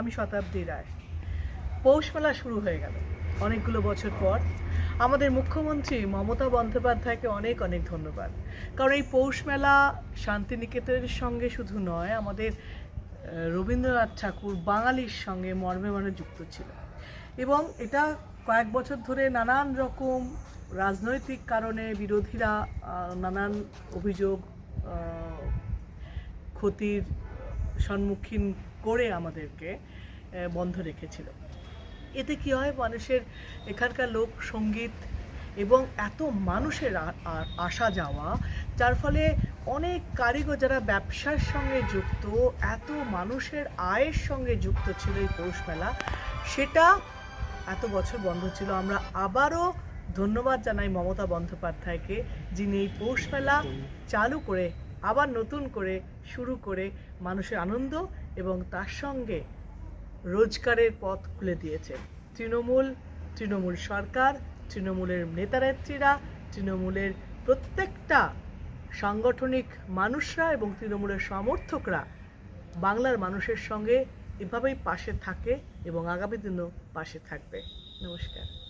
আমি শতাব্দী রায়। পৌষমেলা শুরু হয়ে গেল। অনেকগুলো বছর পর আমাদের মুখ্যমন্ত্রী মমতা বন্দ্যোপাধ্যায়কে অনেক অনেক ধন্যবাদ। কারণ এই পৌষমেলা শান্তিনিকেতনের সঙ্গে শুধু নয়, আমাদের রবীন্দ্রনাথ ঠাকুর বাঙালির সঙ্গে মর্মে মর্মে যুক্ত ছিল। এবং এটা কয়েক বছর ধরে নানান রকম রাজনৈতিক কারণে বিরোধীরা নানান অভিযোগ ক্ষতির সম্মুখীন করে আমাদেরকে বন্ধ রেখেছিল। এতে কি হয়, মানুষের এখানকার লোক সংগীত এবং এত মানুষের আসা যাওয়া, যার ফলে অনেক কারিগর যারা ব্যবসার সঙ্গে যুক্ত, এত মানুষের আয়ের সঙ্গে যুক্ত ছিল এই পৌষ মেলা, সেটা এত বছর বন্ধ ছিল। আমরা আবারও ধন্যবাদ জানাই মমতা বন্দ্যোপাধ্যায়কে, যিনি এই পৌষ মেলা চালু করে আবার নতুন করে শুরু করে মানুষের আনন্দ এবং তার সঙ্গে রোজগারের পথ খুলে দিয়েছে। তৃণমূল তৃণমূল সরকার, তৃণমূলের নেতানেত্রীরা তৃণমূলের প্রত্যেকটা সাংগঠনিক মানুষরা এবং তৃণমূলের সমর্থকরা বাংলার মানুষের সঙ্গে এভাবেই পাশে থাকে এবং আগামী দিনও পাশে থাকবে। নমস্কার।